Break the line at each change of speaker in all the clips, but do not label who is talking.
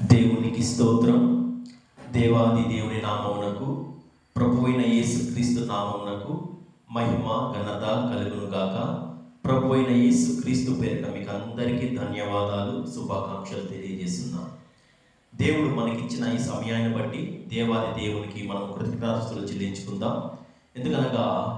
దేవునికి స్తోత్రం. దేవాది దేవుని నామమునకు ప్రభు అయిన యేసుక్రీస్తు నామమునకు మహిమ ఘనత కలుగును గాక. ప్రభు అయిన యేసుక్రీస్తు పేరిట మీకు అందరికీ ధన్యవాదాలు శుభాకాంక్షలు తెలియజేస్తున్నాం. దేవుడు మనకిచ్చిన ఈ సమయాన్ని బట్టి దేవాది దేవునికి మనం కృతజ్ఞతలు చెల్లించుకుందాం. ఎందుకనగా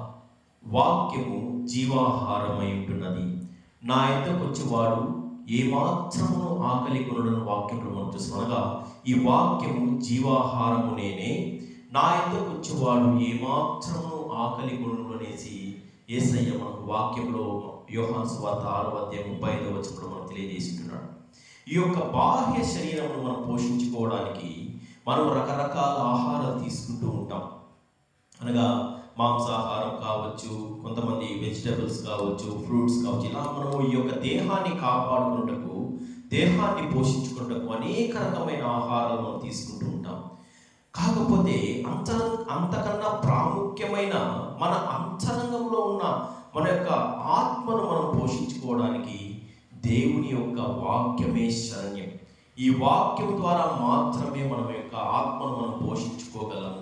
వాక్యము జీవాహారమై ఉంటున్నది. నా ఎంతకు వచ్చేవాడు ఏమాత్రమును ఆకలి కొనడను వాక్యంలో మనం చూస్తున్నాగా ఈ వాక్యము జీవాహారము నేనే. నా ఎందుకు వచ్చేవాడు ఏమాత్రమును ఆకలి కొనడు అనేసి ఏసయ్య మనకు వాక్యంలో యోహాన్ స్వార్థ ఆరో అధ్యాయం ముప్పై ఐదో వచ్చినప్పుడు మనం తెలియజేస్తున్నాడు ఈ యొక్క బాహ్య శరీరమును మనం పోషించుకోవడానికి మనం రకరకాల ఆహారాలు తీసుకుంటూ ఉంటాం. అనగా మాంసాహారం కావచ్చు కొంతమంది వెజిటబుల్స్ కావచ్చు ఫ్రూట్స్ కావచ్చు ఇలా మనము ఈ యొక్క దేహాన్ని కాపాడుకుంటకు దేహాన్ని పోషించుకుంటకు అనేక రకమైన ఆహారాలు మనం తీసుకుంటూ ఉంటాం. కాకపోతే అంత అంతకన్నా ప్రాముఖ్యమైన మన అంతరంగంలో ఉన్న మన యొక్క ఆత్మను మనం పోషించుకోవడానికి దేవుని యొక్క వాక్యమే శరణ్యం. ఈ వాక్యం ద్వారా మాత్రమే మన యొక్క ఆత్మను మనం పోషించుకోగలము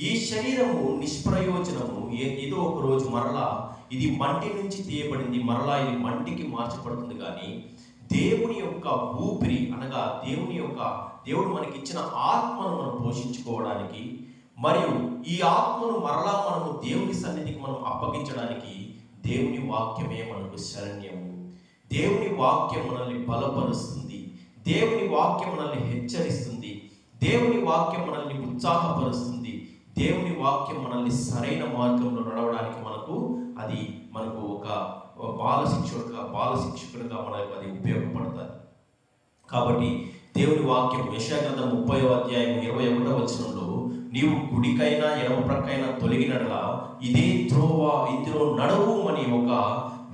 ఈ శరీరము నిష్ప్రయోజనము. ఏదో ఒక రోజు మరలా ఇది మంటి నుంచి తీయబడింది మరలా ఇది మంటికి మార్చబడుతుంది కానీ దేవుని యొక్క ఊపిరి అనగా దేవుని యొక్క దేవుడు మనకి ఇచ్చిన ఆత్మను మనం పోషించుకోవడానికి మరియు ఈ ఆత్మను మరలా మనము దేవుని సన్నిధికి మనం అప్పగించడానికి దేవుని వాక్యమే మనకు శరణ్యము. దేవుని వాక్యం మనల్ని బలపరుస్తుంది. దేవుని వాక్యం మనల్ని హెచ్చరిస్తుంది. దేవుని వాక్యం మనల్ని ఉత్సాహపరుస్తుంది. దేవుని వాక్యం మనల్ని సరైన మార్గంలో నడవడానికి మనకు అది మనకు ఒక బాల శిక్షకుడుగా బాల శిక్షకుడుగా మనకు అది ఉపయోగపడుతుంది. కాబట్టి దేవుని వాక్యం యశాగ్రంథం ముప్పై అధ్యాయం ఇరవై ఒకటో వచనంలో నీవు కుడికైనా ఎడమ ప్రక్కైనా తొలగినట్లా ఇదే త్రోవ ఇందులో నడవు అని ఒక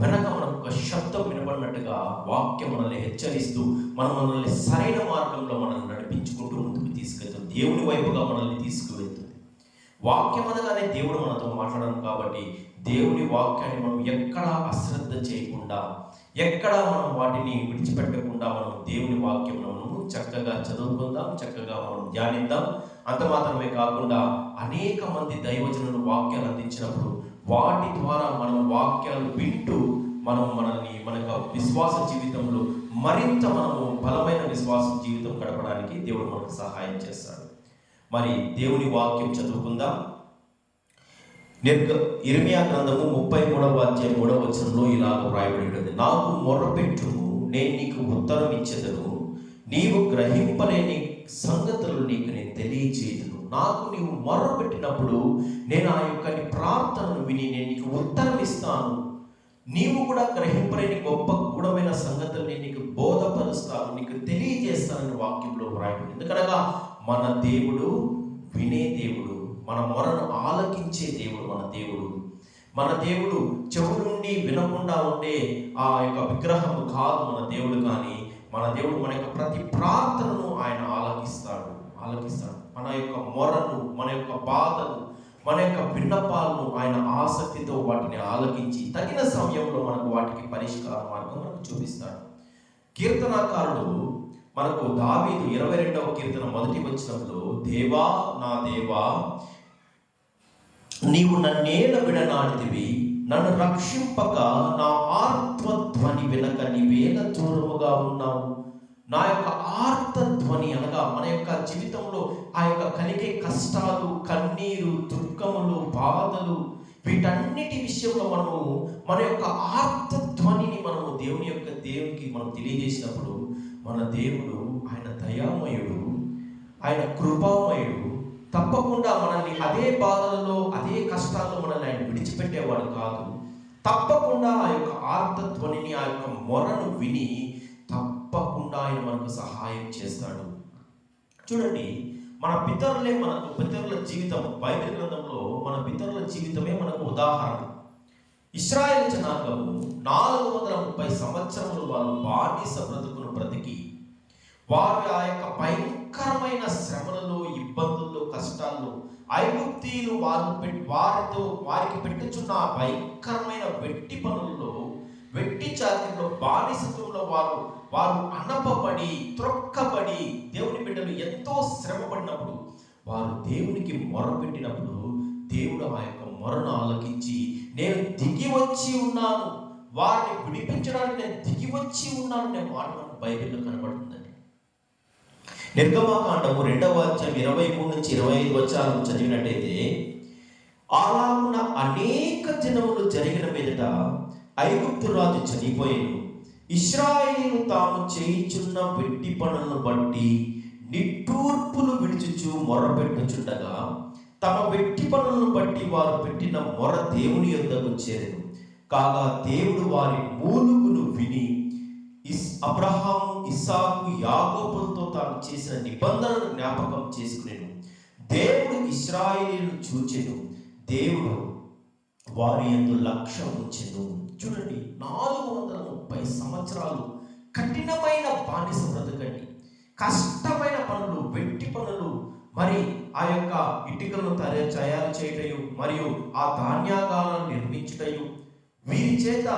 వెనక మనకు ఒక శబ్దం వినపడినట్టుగా వాక్యం మనల్ని హెచ్చరిస్తూ మనం మనల్ని సరైన మార్గంలో మనల్ని నడిపించుకుంటూ ముందుకు తీసుకెళ్తాం. దేవుని వైపుగా మనల్ని తీసుకువెళ్తాం వాక్యం అనగానే దేవుడు మనతో మాట్లాడడం కాబట్టి దేవుని వాక్యాన్ని మనం ఎక్కడా అశ్రద్ధ చేయకుండా ఎక్కడా మనం వాటిని విడిచిపెట్టకుండా మనం దేవుని వాక్యం మనము చక్కగా చదువుకుందాం చక్కగా మనం ధ్యానిద్దాం. అంత మాత్రమే కాకుండా అనేక మంది దైవజనులు వాక్యాలు అందించినప్పుడు వాటి ద్వారా మనం వాక్యాలు వింటూ మనం మనల్ని మన యొక్క విశ్వాస జీవితంలో మరింత మనము బలమైన విశ్వాస జీవితం గడపడానికి దేవుడు మనకు సహాయం చేస్తాడు. మరి దేవుని వాక్యం చదువుకుందాం. నిర్గ ఇర్మియా గ్రంథము ముప్పై మూడవ అధ్యాయం మూడవ వచనంలో ఇలాగ వ్రాయబడి నాకు మొర్రపెట్టుము నేను నీకు ఉత్తరం ఇచ్చేదను. నీవు గ్రహింపలేని సంగతులు నీకు నేను తెలియచేయదును. నాకు నీవు మొర్రపెట్టినప్పుడు నేను ఆ యొక్క నీ ప్రార్థనను విని నేను నీకు ఉత్తరం ఇస్తాను. నీవు కూడా గ్రహింపలేని గొప్ప గూఢమైన సంగతులు నేను నీకు బోధపరుస్తాను నీకు తెలియజేస్తానని వాక్యంలో వ్రాయబడి ఎందుకనగా మన దేవుడు వినే దేవుడు మన మొరను ఆలకించే దేవుడు మన దేవుడు. మన దేవుడు చెవు నుండి వినకుండా ఉండే ఆ యొక్క విగ్రహము కాదు మన దేవుడు కానీ మన దేవుడు మన యొక్క ప్రతి ప్రార్థనను ఆయన ఆలకిస్తాడు ఆలకిస్తాడు. మన యొక్క మొరను మన యొక్క బాధను మన యొక్క విన్నపాలను ఆయన ఆసక్తితో వాటిని ఆలకించి తగిన సమయంలో మనకు వాటికి పరిష్కార మార్గం మనకు చూపిస్తాడు. కీర్తనాకారుడు మనకు దావీదు ఇరవై రెండవ కీర్తన మొదటి వచ్చినప్పుడు దేవా నా దేవా నీవు నన్నేల విడనాడితివి నన్ను రక్షింపక నా ఆర్త్వధ్వని వినక నీవేల దూరముగా ఉన్నావు. నా యొక్క ఆర్తధ్వని అనగా మన యొక్క జీవితంలో ఆ యొక్క కలిగే కష్టాలు కన్నీరు దుఃఖములు బాధలు వీటన్నిటి విషయంలో మనము మన యొక్క ఆర్తధ్వనిని మనము దేవుని యొక్క దేవునికి మనం తెలియజేసినప్పుడు మన దేవుడు ఆయన దయామయుడు ఆయన కృపామయుడు. తప్పకుండా మనల్ని అదే బాధలలో అదే కష్టాల్లో మనల్ని ఆయన విడిచిపెట్టేవాడు కాదు. తప్పకుండా ఆ యొక్క ఆర్తధ్వనిని ఆ యొక్క మొరను విని తప్పకుండా ఆయన మనకు సహాయం చేస్తాడు. చూడండి మన పితరులే మనకు పితరుల జీవితం బైబిల్ గ్రంథంలో మన పితరుల జీవితమే మనకు ఉదాహరణ. ఇస్రాయేల్ జనాంగము నాలుగు వందల ముప్పై సంవత్సరములు వారు బానిస బ్రతుకు బ్రతికి వారు ఆ యొక్క భయంకరమైన శ్రమలలో ఇబ్బందుల్లో కష్టాల్లో ఐగుప్తీయులు వారు వారితో వారికి పెట్టుచున్న ఆ భయంకరమైన వెట్టి పనుల్లో వెట్టి చాకిరిలో బానిసత్వంలో వారు వారు అనపబడి త్రొక్కబడి దేవుని బిడ్డలు ఎంతో శ్రమ పడినప్పుడు వారు దేవునికి మొర పెట్టినప్పుడు దేవుడు ఆ యొక్క మొరను ఆలకించి నేను దిగి వచ్చి ఉన్నాను. వారిని విడిపించడానికి నేను దిగి వచ్చి ఉన్నాను నేను మాట బైబిల్లో కనబడుతుందండి. నిర్గమాకాండము రెండవ అధ్యాయం ఇరవై మూడు నుంచి ఇరవై ఐదు వచ్చాలను చదివినట్టయితే అలాగున అనేక దినములు జరిగిన మీదట ఐగుప్తు రాజు చనిపోయాను ఇస్రాయేలు తాము చేయించున్న వెట్టి పనులను బట్టి నిట్టూర్పులు విడిచుచు మొరపెట్టుచుండగా తమ వెట్టి పనులను బట్టి వారు పెట్టిన మొర దేవుని యొద్దకు చేరను. కాగా దేవుడు వారి మూలుగును విని అబ్రహాము ఇస్సాకు యాగోపులతో తాను చేసిన నిబంధనను జ్ఞాపకం చేసుకునేను. దేవుడు ఇస్రాయేలీను చూచెను. దేవుడు వారి ఎందు లక్ష్యం ఉంచెను. చూడండి నాలుగు వందల ముప్పై సంవత్సరాలు కఠినమైన బానిస బ్రతకండి. కష్టమైన పనులు వెట్టి పనులు మరి ఆ యొక్క ఇటుకలను తయారు తయారు చేయటయు మరియు ఆ ధాన్యాగాలను నిర్మించటయు వీరి చేత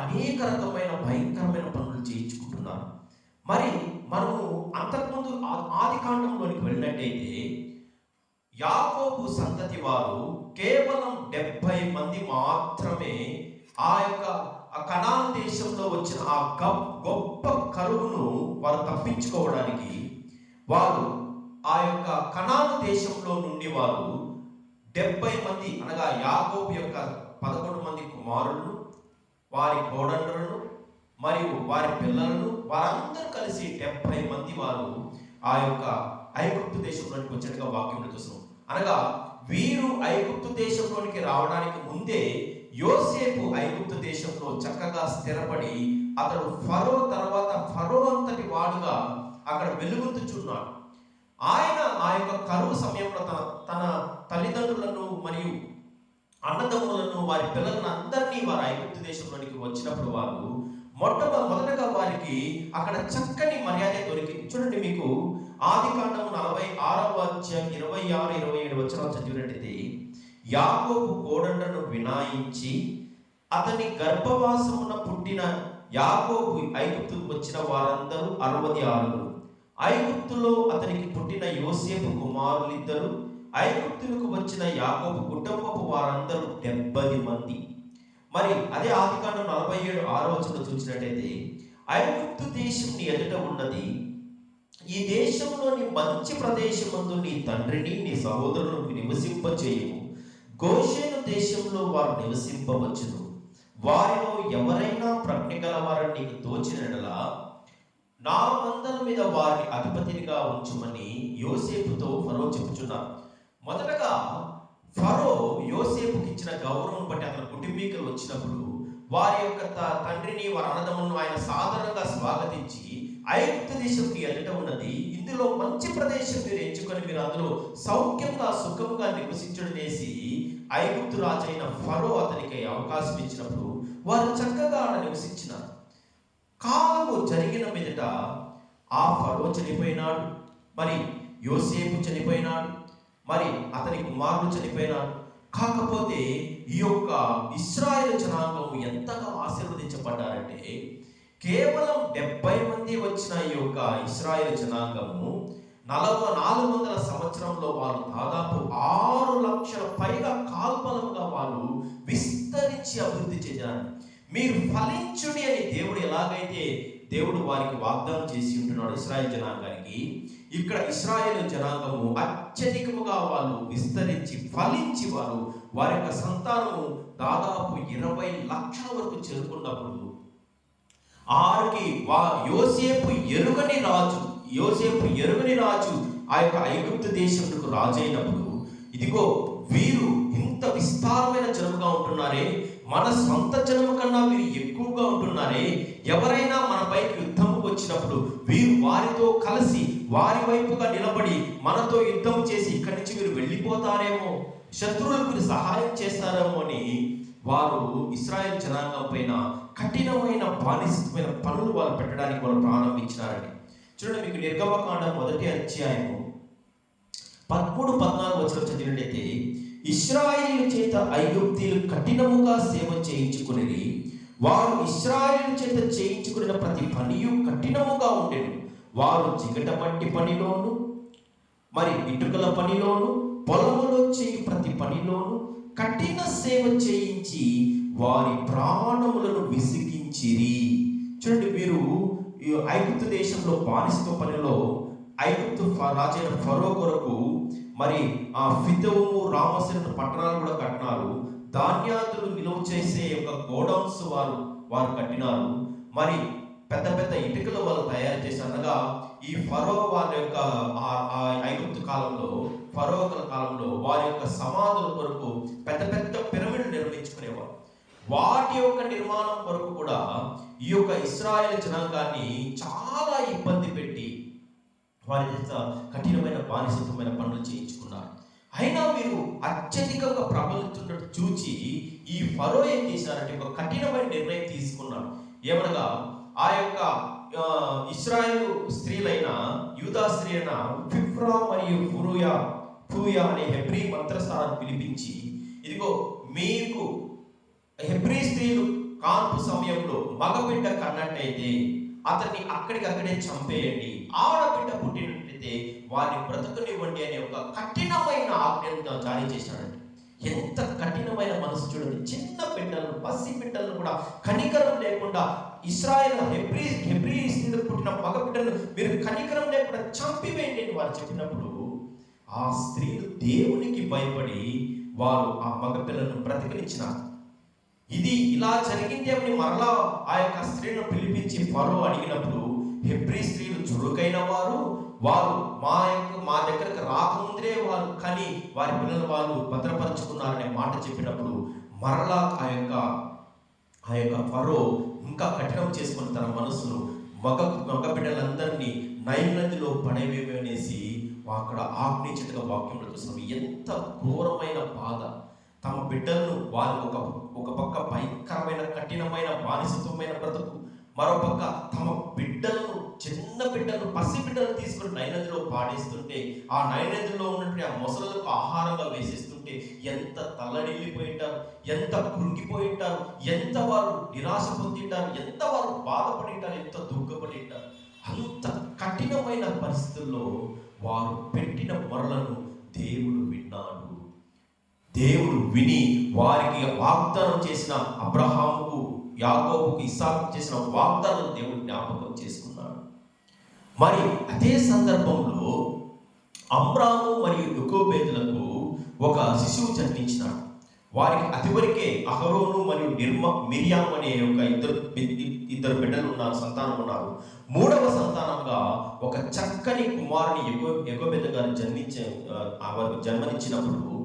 అనేక రకమైన భయంకరమైన పనులు చేయించుకుంటున్నారు. మరి మనము అంతకుముందు ఆది కాండంలోనికి వెళ్ళినట్టయితే యాకోబు సంతతి వారు కేవలం డెబ్బై మంది మాత్రమే ఆ యొక్క ఆ దేశంలో వచ్చిన ఆ గొప్ప గొప్ప కరువును వారు తప్పించుకోవడానికి వారు ఆ యొక్క కణాల దేశంలో నుండి వారు డెబ్బై మంది అనగా యాకోబు యొక్క పదకొండు మంది కుమారులు వారి కోడండ్రులను మరియు వారి పిల్లలను వారందరూ కలిసి డెబ్బై మంది వారు ఆ యొక్క ఐగుప్తు దేశంలోనికి వచ్చినట్టుగా వాక్యం చూస్తున్నాం. అనగా వీరు ఐగుప్తు దేశంలోనికి రావడానికి ముందే యోసేపు ఐగుప్తు దేశంలో చక్కగా స్థిరపడి అతడు ఫరో తర్వాత ఫరో అంతటి వాడుగా అక్కడ వెలుగొందుచున్నాడు ఆయన ఆ యొక్క కరువు సమయంలో తన తన తల్లిదండ్రులను మరియు అన్నదమ్ములను వారి పిల్లలను అందరినీ వారు ఐగుప్తు దేశంలోనికి వచ్చినప్పుడు వారు మొట్టమొదటగా వారికి అక్కడ చక్కని మర్యాద దొరికింది. చూడండి మీకు ఆది కాండం నలభై ఆరవ అధ్యాయం ఇరవై ఆరు ఇరవై ఏడు వచ్చిన చదివినట్టయితే యాకోబు కోడండను వినాయించి అతని గర్భవాసమున పుట్టిన యాకోబు ఐగుప్తుకు వచ్చిన వారందరూ అరవది ఆరుగురు ఐగుప్తులో అతనికి పుట్టిన యోసేపు కుమారులిద్దరు ఐగుప్తులకు వచ్చిన యాకోబు కుటుంబపు వారందరూ డెబ్బది మంది. మరి అదే ఆదికాండం నలభై ఏడు ఆరో చూసినట్టయితే ఐగుప్తు దేశం నీ ఎదుట ఉన్నది. ఈ దేశంలోని మంచి ప్రదేశమందు నీ తండ్రిని నీ సహోదరులను నివసింపచేయము. గోషేను దేశంలో వారు నివసింపవచ్చును. వారిలో ఎవరైనా ప్రజ్ఞ గలవారని నీకు తోచినడలా నాలుగు వందల మీద వారిని అధిపతినిగా ఉంచుమని యోసేపుతో ఫరో చెప్పుచున్నారు మొదటగా ఫరో యోసేపుకి ఇచ్చిన గౌరవం బట్టి అతని కుటుంబీకులు వచ్చినప్పుడు వారి యొక్క తండ్రిని వారి అన్నదమ్మును ఆయన సాధారణంగా స్వాగతించి ఐగుప్త దేశంకి ఎదుట ఉన్నది. ఇందులో మంచి ప్రదేశం మీరు ఎంచుకొని మీరు అందులో సౌఖ్యంగా సుఖంగా నివసించడం చేసి ఐగుప్తు రాజైన ఫరో అతనికి అవకాశం ఇచ్చినప్పుడు వారు చక్కగా ఆడ నివసించినారు. కాలము జరిగిన మీదట ఆ ఫరో చనిపోయినాడు. మరి యోసేపు చనిపోయినాడు. మరి అతని కుమారుడు చనిపోయినాడు కాకపోతే ఈ యొక్క ఇస్రాయేల్ జనాంగం ఎంతగా ఆశీర్వదించబడ్డారంటే కేవలం డెబ్బై మంది వచ్చిన ఈ యొక్క ఇస్రాయేల్ జనాంగము నలభై నాలుగు వందల సంవత్సరంలో వారు దాదాపు ఆరు లక్షల పైగా కాల్పలంగా వారు విస్తరించి అభివృద్ధి చెందారు. మీరు ఫలించుడి అని దేవుడు ఎలాగైతే దేవుడు వారికి వాగ్దానం చేసి ఉంటున్నాడు ఇస్రాయల్ జనాంగానికి. ఇక్కడ ఇస్రాయేల్ జనాంగము అత్యధికముగా వాళ్ళు విస్తరించి ఫలించి వారు వారి యొక్క సంతానము దాదాపు ఇరవై లక్షల వరకు చేరుకున్నప్పుడు ఆరుకి వా యోసేపు ఎరుగని రాజు యోసేపు ఎరుగని రాజు ఆ యొక్క ఐగుప్తు దేశంకు రాజైనప్పుడు ఇదిగో వీరు ఇంత విస్తారమైన జనముగా ఉంటున్నారే మన సొంత జనము కన్నా వీరు ఎక్కువగా ఉంటున్నారే ఎవరైనా మన పైకి యుద్ధముకు వచ్చినప్పుడు వీరు వారితో కలిసి వారి వైపుగా నిలబడి మనతో యుద్ధం చేసి ఇక్కడి నుంచి వీరు వెళ్ళిపోతారేమో శత్రువులకు వీరు సహాయం చేస్తారేమో అని వారు ఇస్రాయల్ జనాంగం పైన కఠినమైన బానిసమైన పనులు వారు పెట్టడానికి వాళ్ళు ప్రారంభించినారండి. చూడండి మీకు నిర్గమకాండ మొదటి అధ్యాయము పదమూడు పద్నాలుగు వచ్చిన చదివినట్టయితే ఇస్రాయేలు చేత ఐగుప్తీలు కఠినముగా సేవ చేయించుకుని వారు ఇస్రాయేలు చేత చేయించుకున్న ప్రతి పనియు కఠినముగా ఉండేది వారు జిగట మట్టి పనిలోను మరి ఇటుకల పనిలోను పొలములో చేయి ప్రతి పనిలోను కఠిన సేవ చేయించి వారి ప్రాణములను విసిగించిరి. చూడండి మీరు ఐగుప్తు దేశంలో బానిసత్వ పనిలో ఐగుప్తు రాజైన ఫరో కొరకు మరి ఆ ఫితోము రామసేన పట్టణాలు కూడా కట్టినారు. ధాన్యాదులు నిలువ చేసే యొక్క గోడౌన్స్ వారు వారు కట్టినారు. మరి పెద్ద పెద్ద ఇటుకలు వాళ్ళు తయారు చేసి అనగా ఈ ఫరో వారి యొక్క ఆ- ఐగుప్తు కాలంలో ఫరో కాలంలో వారి యొక్క సమాధుల కొరకు పెద్ద పెద్ద పిరమిడ్ నిర్మించుకునేవారు. వాటి యొక్క నిర్మాణం కొరకు కూడా ఈ యొక్క ఇస్రాయల్ జనాంగాన్ని చాలా ఇబ్బంది వారి చేత కఠినమైన బానిసత్వమైన పనులు చేయించుకున్నారు. అయినా మీరు అత్యధికంగా ప్రబలుతున్నట్టు చూచి ఈ ఫరో ఏం చేశారంటే ఒక కఠినమైన నిర్ణయం తీసుకున్నాడు ఏమనగా ఆ యొక్క ఆ, ఇస్రాయేల్ స్త్రీలైన యూదా స్త్రీ అయిన ఫిఫ్రా మరియు ఫురుయా ఫూయా అనే హెబ్రీ మంత్రస్థానాన్ని పిలిపించి ఇదిగో మీకు హెబ్రీ స్త్రీలు కాన్పు సమయంలో మగబిడ్డ కన్నట్టయితే అతన్ని అక్కడికక్కడే చంపేయండి. ఆడబిడ్డ పుట్టినట్లయితే వారిని బ్రతకనివ్వండి అనే ఒక కఠినమైన ఆజ్ఞను జారీ చేశాడండి ఎంత కఠినమైన మనసు చూడండి. చిన్న బిడ్డలను పసి బిడ్డలను కూడా కనికరం లేకుండా ఇస్రాయల్ హెబ్రీ హెబ్రీ కింద పుట్టిన మగ బిడ్డలను మీరు కనికరం లేకుండా చంపివేయండి అని వారు చెప్పినప్పుడు ఆ స్త్రీలు దేవునికి భయపడి వారు ఆ మగ పిల్లలను బ్రతికనిచ్చినారు. ఇది ఇలా జరిగిందేమని మరలా ఆ యొక్క స్త్రీను పిలిపించి ఫరో అడిగినప్పుడు హెబ్రి స్త్రీలు చురుకైన వారు వారు మా యొక్క మా దగ్గరకు రాకముందే వారు కని వారి పిల్లలు వాళ్ళు భద్రపరుచుకున్నారనే మాట చెప్పినప్పుడు మరలా ఆ యొక్క ఆ యొక్క ఫరో ఇంకా కఠినం చేసుకుని తన మనసును మగ మగ బిడ్డలందరినీ నైల్ నదిలో పడవేమనేసి అక్కడ ఆజ్ఞించటగా వాక్యంలో చూస్తున్నాం ఎంత ఘోరమైన బాధ. తమ బిడ్డలను వారు ఒక ఒక పక్క భయంకరమైన కఠినమైన బానిసత్వమైన బ్రతుకు మరో పక్క తమ బిడ్డలను చిన్న బిడ్డలను పసి బిడ్డలను తీసుకుని నైనదిలో పాడేస్తుంటే ఆ నైనదిలో ఉన్నటువంటి ఆ మొసళ్ళకు ఆహారంగా వేసేస్తుంటే ఎంత తల్లడిల్లిపోయి ఉంటారు ఎంత కృంగిపోయి ఉంటారు ఎంత వారు నిరాశ పొంది ఉంటారు ఎంత వారు బాధపడి ఉంటారు ఎంత దుఃఖపడి ఉంటారు అంత కఠినమైన పరిస్థితుల్లో వారు పెట్టిన మొరలను దేవుడు విన్నాడు. దేవుడు విని వారికి వాగ్దానం చేసిన అబ్రహాముకు యాగోబుకు ఇస్సాకు చేసిన వాగ్దానం దేవుడు జ్ఞాపకం చేసుకున్నాడు మరి అదే సందర్భంలో అమ్రాము మరియు యుకోబేదులకు ఒక శిశువు జన్మించినాడు వారికి అతివరకే అహరోను మరియు నిర్మ మిరియాం అనే ఒక ఇద్దరు ఇద్దరు బిడ్డలు ఉన్నారు సంతానం ఉన్నారు మూడవ సంతానంగా ఒక చక్కని కుమారుని ఎగో ఎగోబెద గారు జన్మించే జన్మనిచ్చినప్పుడు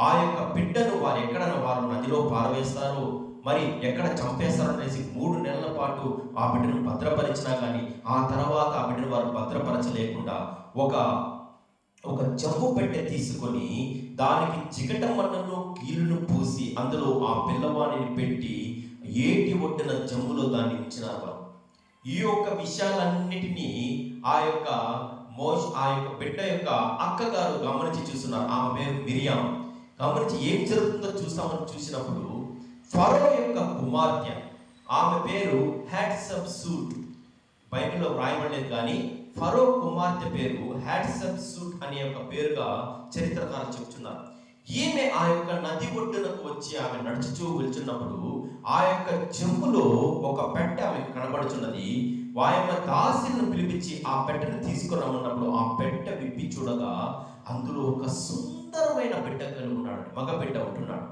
ఆ యొక్క బిడ్డను వారు ఎక్కడ వారు నదిలో పారవేస్తారో? మరి ఎక్కడ చంపేస్తారు అనేసి మూడు నెలల పాటు ఆ బిడ్డను భద్రపరిచినా కానీ ఆ తర్వాత ఆ బిడ్డను వారు భద్రపరచలేకుండా ఒక ఒక జమ్ము పెట్టె తీసుకొని దానికి చికట మన్నను కీలును పూసి అందులో ఆ పిల్లవాణిని పెట్టి ఏటి ఒడ్డిన జమ్ములో దాన్ని ఉంచినారు వారు. ఈ యొక్క విషయాలన్నిటినీ ఆ యొక్క మోష్ ఆ యొక్క బిడ్డ యొక్క అక్కగారు గమనించి చూస్తున్నారు. ఆమె పేరు మిరియాం గమనించి ఏం జరుగుతుందో చూస్తామని చూసినప్పుడు ఫరో యొక్క కుమార్తె ఆమె పేరు హ్యాట్సప్ సూట్. బైబిల్లో వ్రాయబడలేదు కానీ ఫరో కుమార్తె పేరు హ్యాట్సప్ సూట్ అనే ఒక పేరుగా చరిత్రకారులు చెప్తున్నారు. ఈమె ఆ యొక్క నది ఒడ్డునకు వచ్చి ఆమె నడుచుచూ వెళ్తున్నప్పుడు ఆ యొక్క చెంబులో ఒక పెట్ట ఆమె కనబడుచున్నది. ఆయన దాసిని పిలిపించి ఆ పెట్టను తీసుకురమ్మన్నప్పుడు ఆ పెట్ట విప్పి చూడగా అందులో ఒక సుందరమైన బిడ్డ కలిగి ఉంటున్నాడు మగ బిడ్డ ఉంటున్నాడు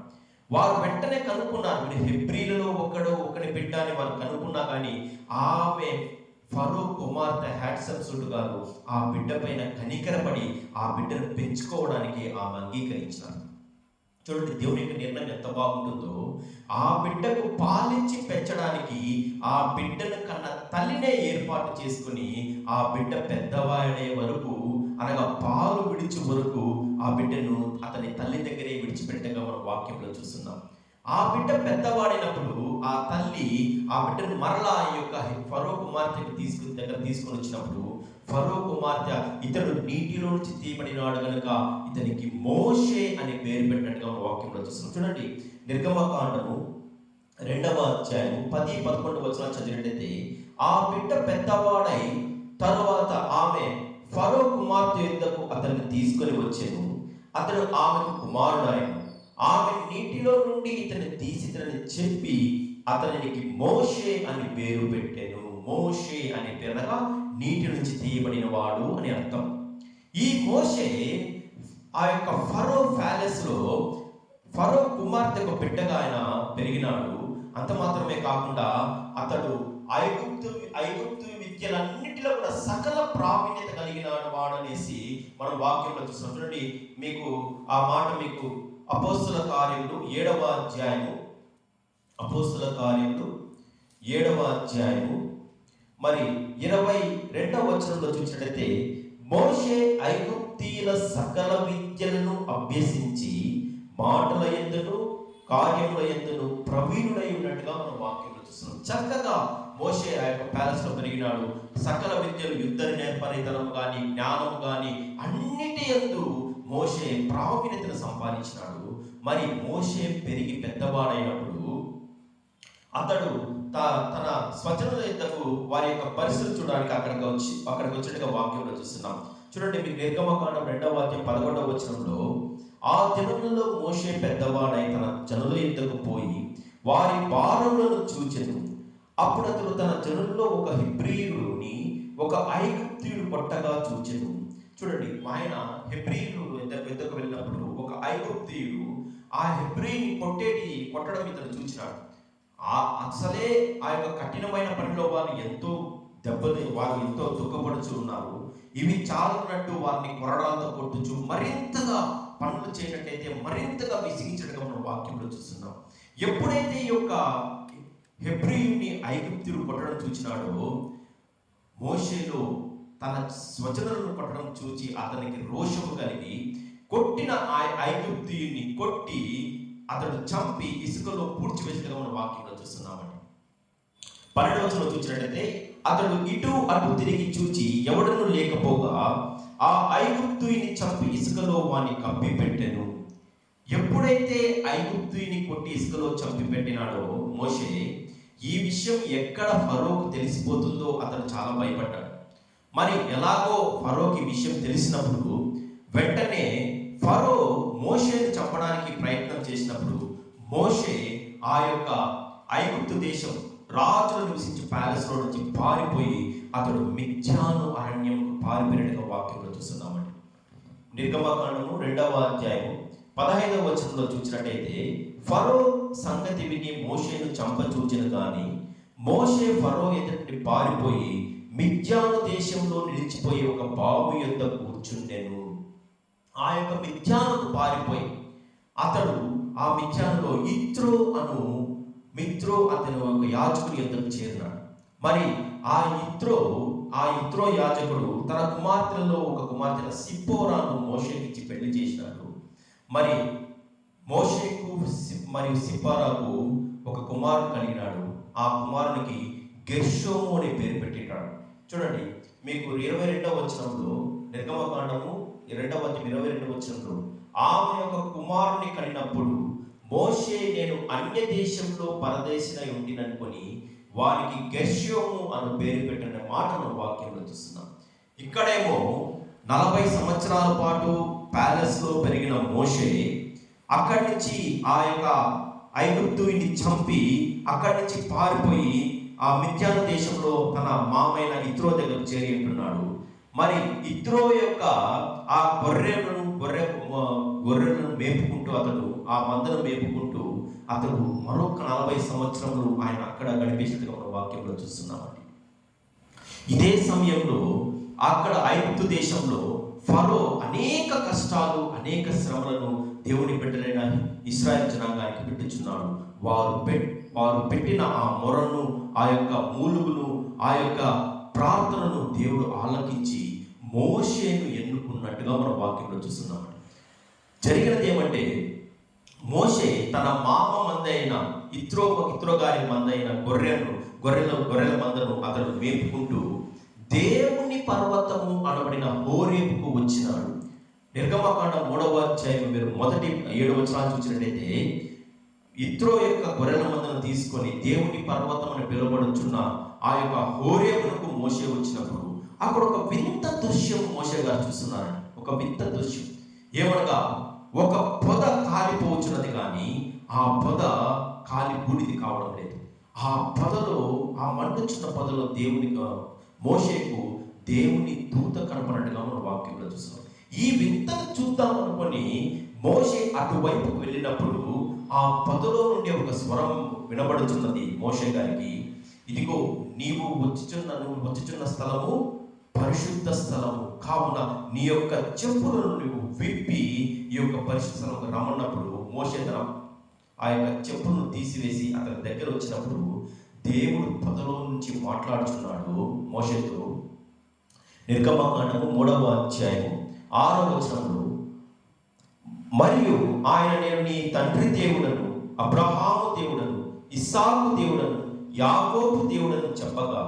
వారు వెంటనే కనుక్కున్నారు వీడు హెబ్రిలలో ఒకడు ఒకని బిడ్డ అని వారు కనుక్కున్నా కానీ ఆమె ఫరో కుమార్తె హ్యాట్సప్సుడు గారు ఆ బిడ్డ పైన కనికరపడి ఆ బిడ్డను పెంచుకోవడానికి ఆమె అంగీకరించారు. చూడండి దేవుని యొక్క నిర్ణయం ఎంత బాగుంటుందో ఆ బిడ్డకు పాలించి పెంచడానికి ఆ బిడ్డను కన్న తల్లినే ఏర్పాటు చేసుకుని ఆ బిడ్డ పెద్దవాడే వరకు అనగా పాలు విడిచి వరకు ఆ బిడ్డను అతని తల్లి దగ్గరే విడిచిపెట్టగా మనం వాక్యంలో చూస్తున్నాం. ఆ బిడ్డ పెద్దవాడైనప్పుడు ఆ తల్లి ఆ బిడ్డను మరలా ఈ యొక్క ఫరో కుమార్తెకు తీసుకుని దగ్గర తీసుకొని వచ్చినప్పుడు ఫరో కుమార్తె ఇతడు నీటిలో నుంచి తీయబడినాడు కనుక ఇతనికి మోషే అని పేరు పెట్టినట్టుగా మన వాక్యంలో చూస్తున్నాం. చూడండి నిర్గమకాండము రెండవ అధ్యాయం పది పదకొండు వచ్చిన చదివినట్టయితే ఆ బిడ్డ పెద్దవాడై యుద్ధకు అతన్ని తీసుకొని వచ్చాను. అతడు ఆమెకు కుమారుడాయను ఆమె నీటిలో నుండి ఇతన్ని తీసి ఇతని చెప్పి అతనికి మోషే అని పేరు పెట్టాను. మోషే అనే పేరుగా నీటి నుంచి తీయబడిన వాడు అని అర్థం. ఈ మోషే ఆ యొక్క ఫరో ప్యాలెస్లో ఫరో ఒక బిడ్డగా ఆయన పెరిగినాడు. అంత మాత్రమే కాకుండా అతడు ఐగుప్తు ఐగుప్తు విద్యలన్నిటిలో కూడా సకల ప్రావీణ్యత కలిగిన వాడు అనేసి మనం వాక్యంలో చూస్తాం. చూడండి మీకు ఆ మాట మీకు అపోస్తుల కార్యములు ఏడవ అధ్యాయము. అపోస్తుల కార్యములు ఏడవ అధ్యాయము. మరి ఇరవై రెండవ వచనంలో చూసినట్లయితే మోషే ఐగుప్తీయుల సకల విద్యలను అభ్యసించి మాటల ఎందును కార్యముల ఎందును ప్రవీణుడై ఉన్నట్టుగా మనం వాక్యంలో చూస్తున్నాం. చక్కగా మోషే ఆ యొక్క ప్యాలెస్లో పెరిగినాడు. సకల విద్యలు యుద్ధ నేర్పరితనం కానీ జ్ఞానం కానీ అన్నిటి ఎందు మోషే ప్రావీణ్యతను సంపాదించినాడు. మరి మోషే పెరిగి పెద్దవాడైనప్పుడు అతడు త- తన స్వజనుల యుద్ధకు వారి యొక్క పరిస్థితులు చూడడానికి అక్కడికి వచ్చి అక్కడికి వచ్చినట్టుగా వాక్యంలో చూస్తున్నాం. చూడండి మీకు నిర్గమకాండం రెండవ వాక్యం పదకొండవ వచనంలో ఆ దినములలో మోషే పెద్దవాడై తన జనుల ఇద్దకు పోయి వారి భారములను చూచెను. అప్పుడు అతడు తన జనుల్లో ఒక హిబ్రియుడిని ఒక ఐగుప్తియుడు కొట్టగా చూచెను. చూడండి ఆయన హెబ్రియులు వెతకు వెళ్ళినప్పుడు ఒక ఐగుప్తియుడు ఆ హెబ్రిని కొట్టేటి కొట్టడం ఇతను చూచినాడు. ఆ అసలే ఆ యొక్క కఠినమైన పనిలో వారు ఎంతో దెబ్బలు వారు ఎంతో దుఃఖపడుచు ఉన్నారు. ఇవి చాలన్నట్టు వారిని కొరడాలతో కొట్టుచు మరింతగా పనులు చేయనట్టయితే మరింతగా విసిగించడం మనం వాక్యంలో చూస్తున్నాం. ఎప్పుడైతే ఈ యొక్క హెబ్రియుని ఐగుప్తులు కొట్టడం చూచినాడో. మోషేలో తన స్వజనులను కొట్టడం చూచి అతనికి రోషము కలిగి కొట్టిన ఆ ఐగుప్తిని కొట్టి అతడు చంపి ఇసుకలో పూడ్చివేసినగా మన వాక్యంలో చూస్తున్నామండి. పన్నెండు వచనంలో చూసినట్లయితే అతడు ఇటు అటు తిరిగి చూచి ఎవడను లేకపోగా ఆ ఐగుప్తుని చంపి ఇసుకలో వాని కప్పి పెట్టాను ఎప్పుడైతే ఐగుప్తుని కొట్టి ఇసుకలో చంపి పెట్టినాడో మోషే ఈ విషయం ఎక్కడ ఫరోకు తెలిసిపోతుందో అతను చాలా భయపడ్డాడు. మరి ఎలాగో ఫరోకి విషయం తెలిసినప్పుడు వెంటనే ఫరో మోషేని చంపడానికి ప్రయత్నం చేసినప్పుడు మోషే ఆ యొక్క ఐగుప్తు దేశం రాజులు నివసించే ప్యాలెస్లో నుంచి పారిపోయి అతడు మిథ్యాను అరణ్యంకు పారిపోయినట్టుగా వాక్యంలో చూస్తున్నామండి. నిర్గమకాండము రెండవ అధ్యాయం పదహైదవ వచనంలో చూసినట్టయితే ఫరో సంగతి విని మోషేను చంపచూచిన కానీ మోషే ఫరో ఎదుటి పారిపోయి మిథ్యాను దేశంలో నిలిచిపోయి ఒక బావు యొద్ద కూర్చుండెను. ఆ యొక్క మిథ్యానుకు పారిపోయి అతడు ఆ మిథ్యానులో ఇత్రో అను మిత్రో అతను ఒక యాజకుని యొద్దకు చేరినాడు. మరి ఆ ఇత్రో ఆ ఇత్రో యాజకుడు తన కుమార్తెలలో ఒక కుమార్తె సిప్పోరాను మోషేకిచ్చి పెళ్ళి చేసినాడు. మరి మోషేకు సి- మరియు సిపారాకు ఒక కుమారుడు కలిగినాడు. ఆ కుమారునికి గెర్షోము అనే పేరు పెట్టినాడు. చూడండి మీకు ఇరవై రెండవ వచనంలో నిర్గమకాండము రెండవ ఇరవై రెండవ వచనంలో ఆమె యొక్క కుమారుని కలిగినప్పుడు మోషే నేను అన్య దేశంలో పరదేశిన ఉండిననుకొని వారికి గెర్షోము అను పేరు పెట్టిన మాటను వాక్యంలో చూస్తున్నాం. ఇక్కడేమో నలభై సంవత్సరాల పాటు ప్యాలెస్లో పెరిగిన మోషే అక్కడి నుంచి ఆ యొక్క ఐగుప్తుని చంపి అక్కడి నుంచి పారిపోయి ఆ మిథ్యాన దేశంలో తన మామైన ఇత్రో దగ్గర చేరి ఉంటున్నాడు. మరి ఇత్రో యొక్క ఆ గొర్రెలను గొర్రె గొర్రెలను మేపుకుంటూ అతడు ఆ మందను మేపుకుంటూ అతడు మరొక నలభై సంవత్సరములు ఆయన అక్కడ గడిపేసినట్టుగా మన వాక్యంలో చూస్తున్నామండి. ఇదే సమయంలో అక్కడ ఐగుప్తు దేశంలో ఫరో అనేక కష్టాలు అనేక శ్రమలను దేవుని బిడ్డలైన ఇస్రాయల్ జనాంగానికి పెట్టించున్నాడు వారు పె వారు పెట్టిన ఆ మొరను ఆ యొక్క మూలుగును ఆ యొక్క ప్రార్థనను దేవుడు ఆలకించి మోషేను ఎన్నుకున్నట్టుగా మనం వాక్యంలో చూస్తున్నాం. జరిగినది ఏమంటే మోషే తన మామ మందైన ఇత్రో ఇత్రో గారి మందైన గొర్రెలను గొర్రెల గొర్రెల మందను అతడు మేపుకుంటూ దేవుని పర్వతము అనబడిన హోరేపుకు వచ్చినాడు. నిర్గమకాండ మూడవ అధ్యాయం మీరు మొదటి ఏడు వచనాలు చూసినట్టయితే ఇత్రో యొక్క గొర్రెల మందను తీసుకొని దేవుని పర్వతం అని పిలువబడుచున్న ఆ యొక్క హోరేపునకు మోసే వచ్చినప్పుడు అక్కడ ఒక వింత దృశ్యం మోసే గారు చూస్తున్నారండి ఒక వింత దృశ్యం. ఏమనగా ఒక పొద కాలిపోవచ్చున్నది కానీ ఆ పొద కాలి బూడిది కావడం లేదు. ఆ పొదలో ఆ మండుచున్న పొదలో దేవుని మోషేకు దేవుని దూత కనపడినట్టుగా మన వాక్యంలో చూస్తున్నాం. ఈ వింతను చూద్దాం అనుకొని మోషే అటువైపుకు వెళ్ళినప్పుడు ఆ పదలో నుండి ఒక స్వరం వినబడుతున్నది మోషే గారికి. ఇదిగో నీవు వచ్చుచున్న నువ్వు వచ్చుచున్న స్థలము పరిశుద్ధ స్థలము. కావున నీ యొక్క చెప్పులను నువ్వు విప్పి ఈ యొక్క పరిశుద్ధ స్థలంకు రమ్మన్నప్పుడు మోషే తన ఆ యొక్క చెప్పులను తీసివేసి అతని దగ్గర వచ్చినప్పుడు దేవుడు పదలో నుంచి మాట్లాడుచున్నాడు మోషేతో. నిర్గమకాండము మూడవ అధ్యాయము ఆరో వచనంలో మరియు ఆయన నేను నీ తండ్రి దేవుడను అబ్రహాము దేవుడను ఇస్సాకు దేవుడను యాకోబు దేవుడను చెప్పగా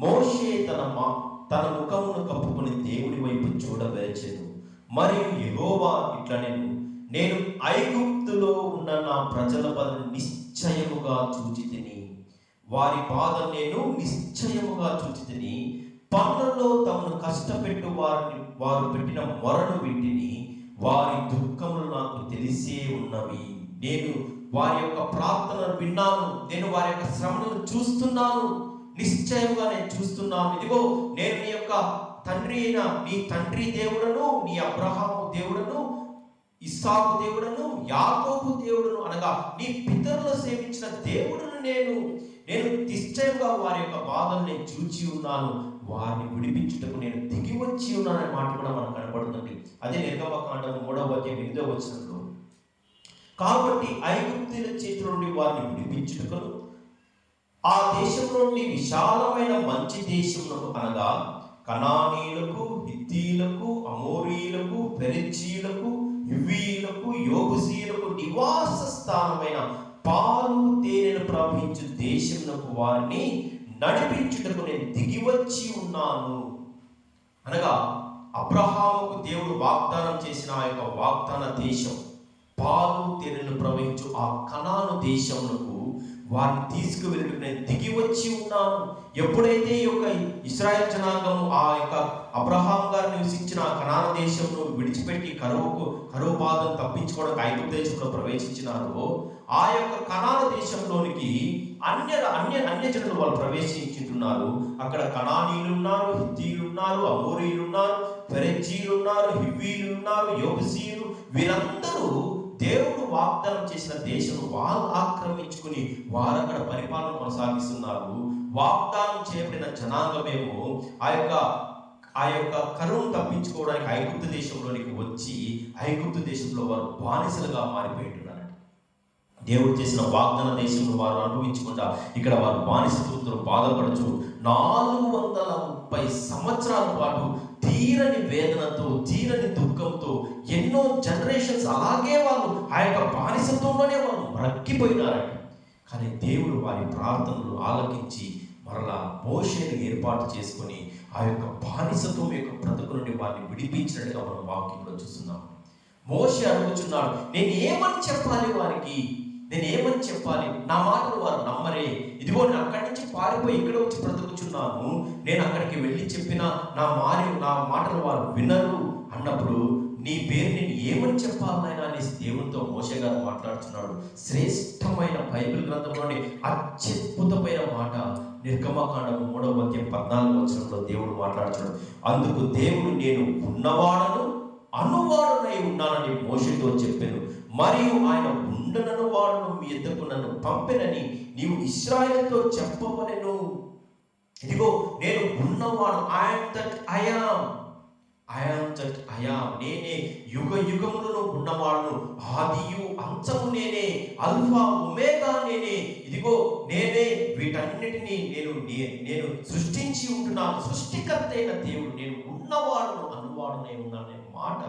మోషే తన మా తన ముఖమును కప్పుకుని దేవుడి వైపు చూడవేచెను మరియు యహోవా ఇట్లా నేను నేను ఐగుప్తులో ఉన్న నా ప్రజల పదను నిశ్చయముగా చూచి తిని వారి బాధ నేను నిశ్చయముగా చూచి తిని పనులలో తమను కష్టపెట్టు వారిని వారు పెట్టిన మొరను వింటిని వారి దుఃఖములు నాకు తెలిసే ఉన్నవి. నేను వారి యొక్క ప్రార్థనలు విన్నాను. నేను వారి యొక్క శ్రమలను చూస్తున్నాను. నిశ్చయంగా నేను చూస్తున్నాను. ఇదిగో నేను నీ యొక్క తండ్రి అయిన నీ తండ్రి దేవుడను నీ అబ్రహాము దేవుడను ఇస్సాకు దేవుడను యాకోబు దేవుడను అనగా నీ పితరులు సేవించిన దేవుడును నేను నేను నిశ్చయంగా వారి యొక్క బాధల్ని నేను చూచి ఉన్నాను. వారిని విడిపించుటకు నేను దిగి వచ్చి ఉన్నాననే మాట కూడా మనకు కనబడుతుంది అదే నిర్గమకాండం మూడవ అధ్యాయం ఎనిమిదో వచ్చినట్లు కాబట్టి ఐగుప్తుల చేతుల నుండి వారిని విడిపించుటకును ఆ దేశంలోని నుండి విశాలమైన మంచి దేశములకు అనగా కనానీయులకు హిత్తీలకు అమోరీలకు పెరిచీలకు యువీలకు యోగుసీలకు నివాస స్థానమైన పాలు తేనెలు ప్రవహించు దేశమునకు వారిని నడిపించుటకు నేను దిగి వచ్చి ఉన్నాను. అనగా అబ్రహాముకు దేవుడు వాగ్దానం చేసిన ఆ యొక్క వాగ్దాన దేశం పాలు తేనెలు ప్రవహించు ఆ కణాను దేశంలో వారిని తీసుకువెళ్ళి నేను దిగి వచ్చి ఉన్నాను. ఎప్పుడైతే ఈ యొక్క ఇస్రాయల్ జనాంగము ఆ యొక్క అబ్రహాం గారు నివసించిన కణాన కనాన దేశంను విడిచిపెట్టి కరువుకు కరువు బాధను తప్పించుకోవడానికి ఐదు దేశంలో ప్రవేశించినారో ఆ యొక్క కనాన దేశంలోనికి అన్య అన్య అన్యజనులు వాళ్ళు ప్రవేశించుతున్నారు అక్కడ కణానీయులు ఉన్నారు హిత్తీలు ఉన్నారు అమోరీలు ఉన్నారు ఫెరెజీలు ఉన్నారు హివీలు ఉన్నారు యోగసీలు వీరందరూ దేవుడు వాగ్దానం చేసిన దేశం వారు ఆక్రమించుకుని వారు అక్కడ పరిపాలన కొనసాగిస్తున్నారు. వాగ్దానం చేయబడిన జనాంగమేమో ఆ యొక్క ఆ యొక్క కరువును తప్పించుకోవడానికి ఐగుప్తు దేశంలోనికి వచ్చి ఐగుప్తు దేశంలో వారు బానిసలుగా మారిపోయింటున్నారు దేవుడు చేసిన వాగ్దాన దేశంలో వారు అనుభవించకుండా ఇక్కడ వారు బానిసత్వంతో బాధపడుచు నాలుగు వందల ముప్పై సంవత్సరాల పాటు తీరని వేదనతో తీరని దుఃఖంతో ఎన్నో జనరేషన్స్ అలాగే వాళ్ళు ఆ యొక్క బానిసత్వంలోనే వాళ్ళు మరక్కిపోయినారట. కానీ దేవుడు వారి ప్రార్థనలు ఆలకించి మరలా మోషేని ఏర్పాటు చేసుకొని ఆ యొక్క బానిసత్వం యొక్క బ్రతుకు నుండి వారిని విడిపించినట్టుగా మనం వాక్యంలో చూస్తున్నాం. మోషే అడుగుచున్నాడు నేను ఏమని చెప్పాలి వారికి? నేను ఏమని చెప్పాలి? నా మాటలు వారు నమ్మరే. ఇదిగో నేను అక్కడి నుంచి పారిపోయి ఇక్కడ వచ్చి బ్రతుకుచున్నాను. నేను అక్కడికి వెళ్ళి చెప్పిన నా మారి నా మాటలు వారు వినరు. అన్నప్పుడు నీ పేరు నేను ఏమని చెప్పాలనైనా అనేసి దేవునితో మోషే గారు మాట్లాడుతున్నాడు. శ్రేష్టమైన బైబిల్ గ్రంథంలోని అత్యద్భుతమైన మాట. నిర్గమకాండం మూడవ మధ్య పద్నాలుగు వచనంలో దేవుడు మాట్లాడుతున్నాడు. అందుకు దేవుడు నేను ఉన్నవాడను అనువాడునై ఉన్నానని మోషతో చెప్పాను. మరియు ఆయన ఉండనను వాడును మీ ఎద్దకు నన్ను పంపెనని నీవు ఇస్రాయలతో చెప్పవలెను. ఇదిగో నేను ఉన్నవాడు I am that I am I am that I am నేనే యుగ యుగములను ఉన్నవాడును. ఆదియు అంచము నేనే. అల్ఫా ఉమేగా నేనే. ఇదిగో నేనే వీటన్నిటినీ నేను నేను సృష్టించి ఉంటున్నాను. సృష్టికర్త అయిన దేవుడు. నేను ఉన్నవాడును అనువాడునే ఉన్నాననే మాట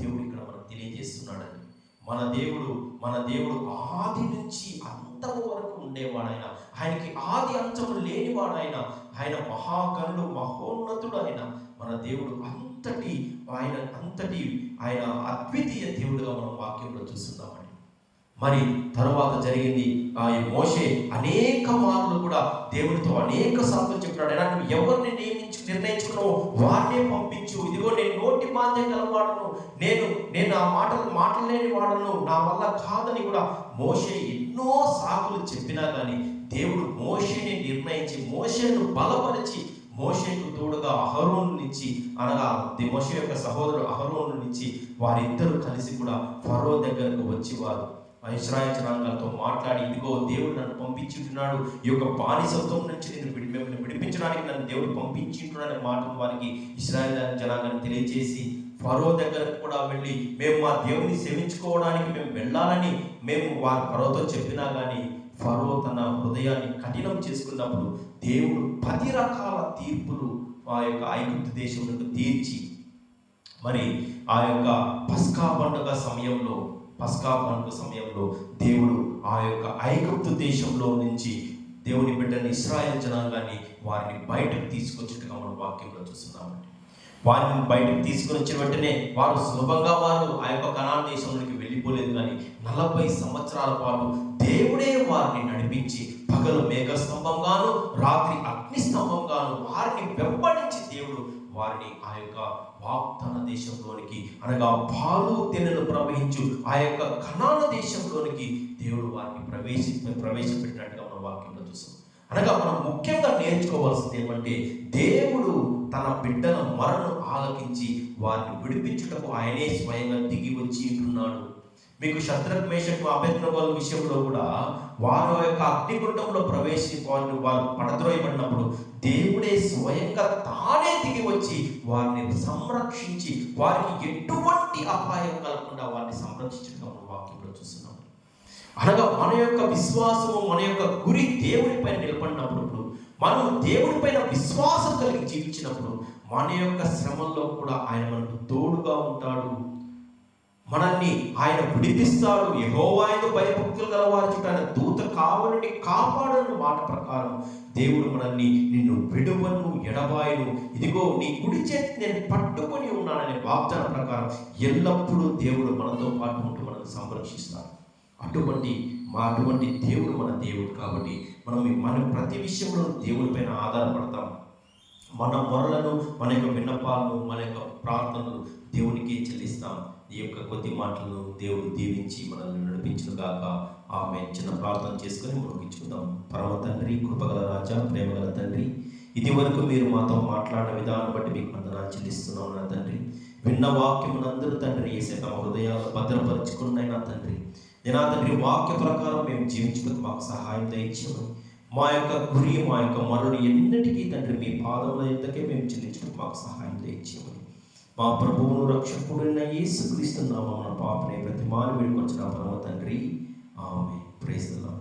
దేవుడు ఇక్కడ మనకు తెలియజేస్తున్నాడని. మన దేవుడు మన దేవుడు ఆది నుంచి అంతం వరకు ఉండేవాడైన ఆయనకి ఆది అంతము లేనివాడైన ఆయన మహాగణుడు మహోన్నతుడు ఆయన మన దేవుడు అంతటి ఆయన అంతటి ఆయన అద్వితీయ దేవుడుగా మనం వాక్యంలో చూస్తున్నాం మరి తరువాత జరిగింది మోషే అనేక మార్లు కూడా దేవునితో అనేక సార్లు చెప్పాడు అయినా నువ్వు ఎవరిని నియమించు నిర్ణయించుకున్నావు వారినే పంపించు. ఇదిగో నేను నోటి మాధ్యం గలవాడను నేను నేను ఆ మాటలు మాటలేని వాడను. నా వల్ల కాదని కూడా మోషే ఎన్నో సాకులు చెప్పినా కానీ దేవుడు మోషేని నిర్ణయించి మోషేను బలపరిచి మోషేకు తోడుగా అహరోనునిచ్చి అనగా మోషే యొక్క సహోదరుడు అహరోనునిచ్చి వారిద్దరూ కలిసి కూడా ఫరో దగ్గరకు వచ్చి వారు ఇస్రాయల్ జనాంగాలతో మాట్లాడి ఇదిగో దేవుడు నన్ను పంపించుంటున్నాడు. ఈ యొక్క బానిసత్వం నుంచి నేను మిమ్మల్ని విడిపించడానికి నన్ను దేవుడు పంపించుంటున్నాడు అనే మాటను వారికి ఇస్రాయల్ జనాంగాన్ని తెలియజేసి ఫరో దగ్గరకు కూడా వెళ్ళి మేము మా దేవుని సేవించుకోవడానికి మేము వెళ్ళాలని మేము వారి ఫరోతో చెప్పినా కానీ ఫరో తన హృదయాన్ని కఠినం చేసుకున్నప్పుడు దేవుడు పది రకాల తీర్పులు ఆ యొక్క ఐగుప్తు దేశంలో తీర్చి మరి ఆ యొక్క పస్కా పండుగ సమయంలో పస్కా పండుగ సమయంలో దేవుడు ఆ యొక్క ఐగుప్తు దేశంలో నుంచి దేవుని బిడ్డని ఇస్రాయల్ జనాంగాన్ని వారిని బయటకు తీసుకొచ్చినట్టుగా మనం వాక్యంలో చూస్తున్నామండి. వారిని బయటకు తీసుకుని వచ్చిన వెంటనే వారు సులభంగా వారు ఆ యొక్క కణాల దేశంలోకి వెళ్ళిపోలేదు కానీ నలభై సంవత్సరాల పాటు దేవుడే వారిని నడిపించి పగలు మేఘ స్తంభంగాను రాత్రి అగ్ని స్తంభంగాను వారిని వెంబడి వారిని ఆ యొక్క వాగ్దాన దేశంలోనికి అనగా పాలు తేనెలు ప్రవహించు ఆ యొక్క కణాల దేశంలోనికి దేవుడు వారిని ప్రవేశి ప్రవేశపెట్టినట్టుగా మన వాక్యంలో చూస్తాం అనగా మనం ముఖ్యంగా నేర్చుకోవాల్సింది ఏమంటే దేవుడు తన బిడ్డల మరణను ఆలకించి వారిని విడిపించుటకు ఆయనే స్వయంగా దిగి వచ్చి ఉంటున్నాడు మీకు శత్రుఘ్మేషకు మేషకు విషయంలో కూడా వారు యొక్క అగ్నిగుండంలో ప్రవేశి వారిని వారు పడద్రోయబడినప్పుడు దేవుడే స్వయంగా తానే దిగి వచ్చి వారిని సంరక్షించి వారికి ఎటువంటి అపాయం కలగకుండా వారిని సంరక్షించడం మనం వాక్యంలో చూస్తున్నాం. అనగా మన యొక్క విశ్వాసము మన యొక్క గురి దేవునిపైన నిలబడినప్పుడు మనం దేవునిపైన విశ్వాసం కలిగి జీవించినప్పుడు మన యొక్క శ్రమంలో కూడా ఆయన మనకు తోడుగా ఉంటాడు. మనల్ని ఆయన విడిపిస్తాడు. యహోవాయను భయభక్తులు గలవారి చుట్టూ ఆయన దూత కావలని కాపాడని మాట ప్రకారం దేవుడు మనల్ని నిన్ను విడువను ఎడబాయను. ఇదిగో నీ కుడి చేతి నేను పట్టుకొని ఉన్నాననే వాగ్దాన ప్రకారం ఎల్లప్పుడూ దేవుడు మనతో పాటు ఉంటూ మనల్ని సంరక్షిస్తాడు. అటువంటి మా అటువంటి దేవుడు మన దేవుడు కాబట్టి మనం మన ప్రతి విషయంలో దేవుడిపైన ఆధారపడతాం. మన మొరలను మన యొక్క విన్నపాలను మన యొక్క ప్రార్థనలు దేవునికి చెల్లిస్తాం. ఈ యొక్క కొద్ది మాటలను దేవుడు దీవించి మనల్ని నడిపించును గాక. ఆమె చిన్న ప్రార్థన చేసుకొని ముగించుకుందాం. పరమ తండ్రి కృపగల రాజా ప్రేమగల తండ్రి ఇది వరకు మీరు మాతో మాట్లాడిన విధానం బట్టి మీకు వందనాలు చెల్లిస్తున్నాం నా తండ్రి. విన్న వాక్యమునందరూ తండ్రి వేసే తమ హృదయాలు భద్రపరుచుకున్నాయి నా తండ్రి. నేను తండ్రి వాక్య ప్రకారం మేము జీవించుకుని మాకు సహాయం దయచేయమని మా యొక్క గురి మా యొక్క మరుడు ఎన్నిటికీ తండ్రి మీ పాదముల ఎంతకే మేము చెల్లించడం మాకు సహాయం దయచేయమని. మా ప్రభువును రక్షకుడైన యేసుక్రీస్తు నామమున పాపనే ప్రతి మానవుడికి వచ్చిన పరమ తండ్రి ఆమె ప్రేస్తున్నాం